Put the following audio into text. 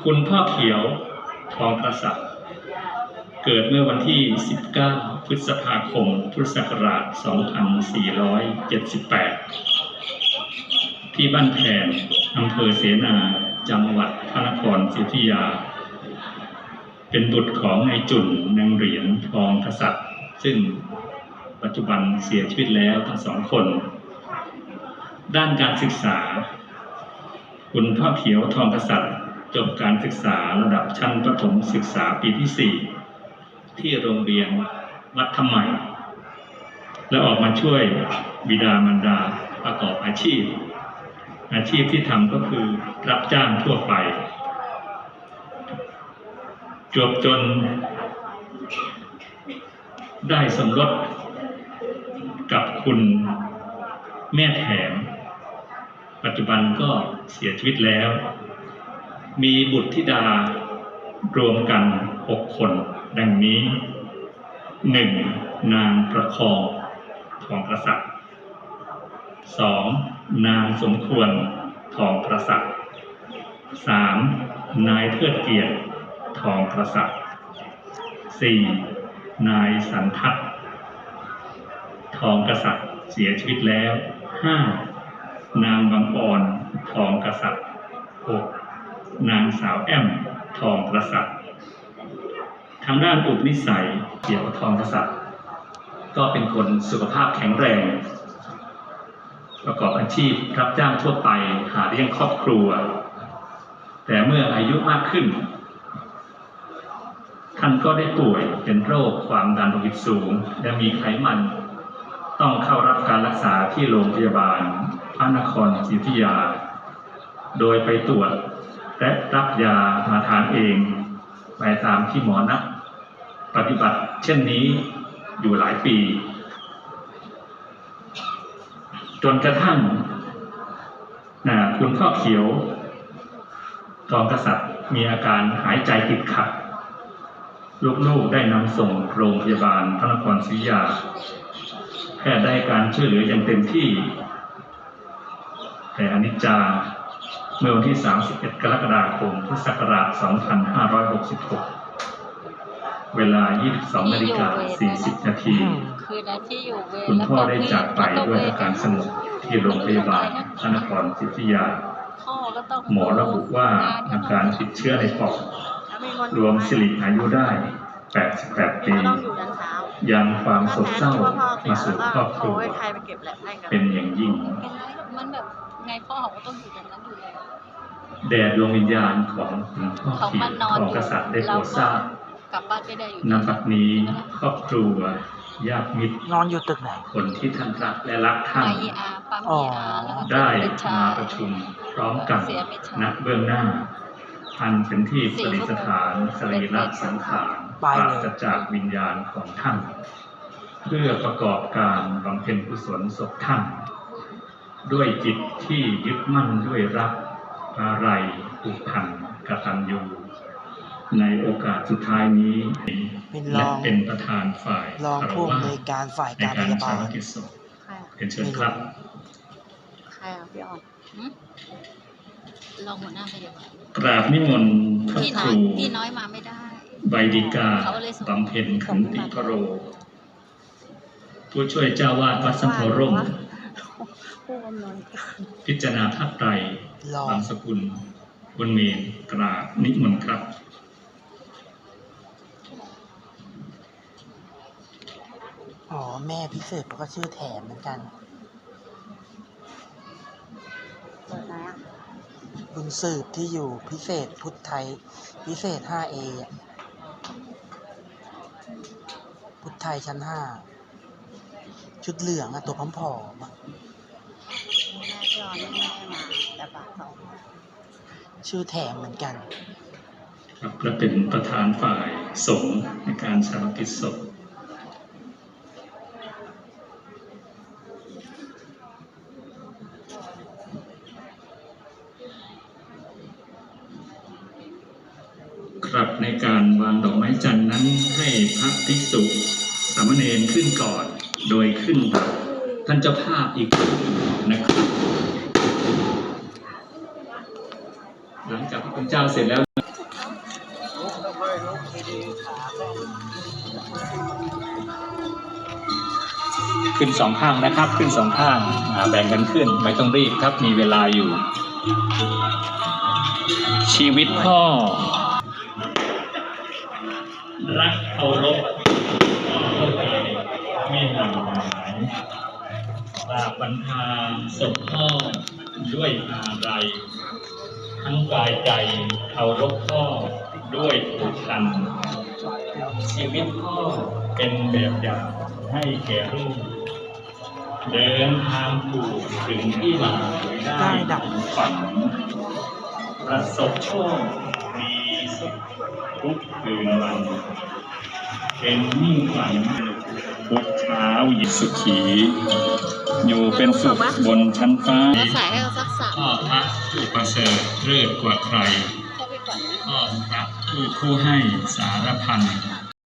คุณพ่อเขียวทองกษัตริย์เกิดเมื่อวันที่ 19 พฤษภาคม พุทธศักราช 2478 ที่บ้านแผนอำเภอเสนา จังหวัดพระนครศรีอยุธยา เป็นบุตรของนายจุนนางเหรียญทองกษัตริย์ซึ่งปัจจุบันเสียชีวิตแล้วทั้งสองคน ด้านการศึกษา คุณพ่อเขียวทองกษัตริย์ จบการศึกษาระดับชั้นประถมศึกษาปีที่ 4 ที่โรงเรียนวัดธรรมใหม่และออกมาช่วยบิดามารดาประกอบอาชีพ อาชีพที่ทำก็คือรับจ้างทั่วไป จบจนได้สมรสกับคุณแม่แถม ปัจจุบันก็เสียชีวิตแล้ว มีบุตรธิดารวมกันหกคน ดังนี้หนึ่งนางประคองทองกษัตริย์สองนางสมควรทองกษัตริย์สามนายเทิดเกียรติทองกษัตริย์สี่นายสันทัศน์ทองกษัตริย์เสียชีวิตแล้วห้านางบางอ่อนทองกษัตริย์หก นางสาวแอมทองกษัตริย์ทางด้านอุปนิสัยเกี่ยวกับทองกษัตริย์ก็เป็นคนสุขภาพแข็งแรง ประกอบอาชีพรับจ้างทั่วไปหาเลี้ยงครอบครัว แต่เมื่ออายุมากขึ้น ท่านก็ได้ป่วยเป็นโรคความดันโลหิตสูง และมีไขมัน ต้องเข้ารับการรักษาที่โรงพยาบาลพระนครศรีอยุธยา โดยไปตรวจ และรับยามาทานเองไปตามที่หมอนัดปฏิบัติเช่นนี้อยู่หลายปี จนกระทั่งนะคุณพ่อเขียวทองกษัตริย์มีอาการหายใจติดขัด ลูกๆได้นำส่งโรงพยาบาลพระนครศรีอยุธยาแพทย์ได้การช่วยเหลืออย่างเต็มที่ แต่อนิจจา เมื่อวันที่ 31 กรกฎาคม พุทธศักราช 2566 เวลา 22นาฬิกา40 นาทีคือนะที่อยู่เวรคุณแล้วพ่อก็ได้จากไปด้วยอาการสงบที่โรงพยาบาลพระนครศรีอยุธยาพ่อก็ต้องหมอระบุว่าอาการติดเชื้อในปอดรวมสิริอายุได้ 88 ปีก็ต้องอยู่ยันเช้ายังความโศกเศร้ามาสู่ครอบครัวโอ้ยใครไปเก็บแหละให้กันเป็นอย่างยิ่งเป็นไรหรอกมันแบบไงพ่อเขาก็ต้องอยู่อย่างนั้นอยู่แล้ว แด่ดวงวิญญาณของหลวงพ่อเขาเขียมาวนอนของอยู่กษัตริย์ได้โปรเราดทก็ราบกลับบ้านไม่ได้อยู่ณบัดนี้ครอบครัวญาติมิตรนอนอยู่ตึกไหน คนที่ท่านรักและรักท่าน ไออาปั๊มอ๋เอออาแล้วก็ได้เป็นชามาประชุมพร้อมกันเสียไม่ช้าณเบื้องหน้าอันเป็นที่ประดิษฐานสรีระสังขารปไปราเลยศจากวิญญาณของท่าน เพื่อประกอบการบำเพ็ญกุศลศพท่าน ด้วยจิตที่ยึดมั่นด้วยรัก อะไรผูกพันกตัญญูในโอกาสสุดท้ายนี้เป็นรและองเป็นประธานฝ่ายรองคารผู้วะอำนวยการฝ่ายในการพการยาบาชาลวกิจศพใครอะเป็นเชิญครับใครอะพี่ออนหึรองหัวหน้าพยาบาลกราบนิมนต์พระพี่คน้อรูยพี่น้อยมาไม่ได้ใบดิกาเขาเลยส่งบำเพ็ญขันติพโร ผู้ช่วยเจ้าวาดวัดสัมโพร่มผู้อำนวยการพิจารณาทัพไตร รองบางสกุลบนเมนกราบนิมนต์ครับอ๋อแม่พิเศษก็ชื่อแถมเหมือนกันเปิดไหนอะบุญสืบที่อยู่พิเศษพุทธไทย พิเศษ 5A อะพุทธไทยชั้น 5 ชุดเหลืองอะตัวผอมๆอะแม่พี่ออนไม่ได้มา แต่ปากเขาชื่อแถมเหมือนกัน ครับและเป็นประธานฝ่ายสงฆ์ในการชาวกิจศพครับในการวางดอกไม้จันทร์นั้นให้พระภิกษุสามเณรขึ้นก่อน โดยขึ้นกับท่านเจ้าภาพอีกนะครับ ระเจ้าเสร็จแล้วขึ้นสองข้างนะครับ ขึ้นสองข้างแบ่งกันขึ้นไม่ต้องรีบครับมีเวลาอยู่ ชีวิตพ่อ รักเคารพไม่ห่างหายบาบันทาศพพ่อด้วยอะไร ทั้งกายใจเคารพพ่อด้วยผูกพันชีวิตพ่อเป็นแบบอย่างให้แก่ลูกเดินทางถูกถึงที่หมายได้ดังฝัน ประสบโชคมีสุขทุกคืนวัน เป็นมิ่งขวัญทุกเช้าหยิสุขี อยู่เป็นสุขบนชั้นฟ้าก็ใส่ให้เราสักสามพ่อพระผู้ประเสริฐเลิศกว่าใครข้าไปก่อนนะพ่อพระผู้ผู้ให้สารพัน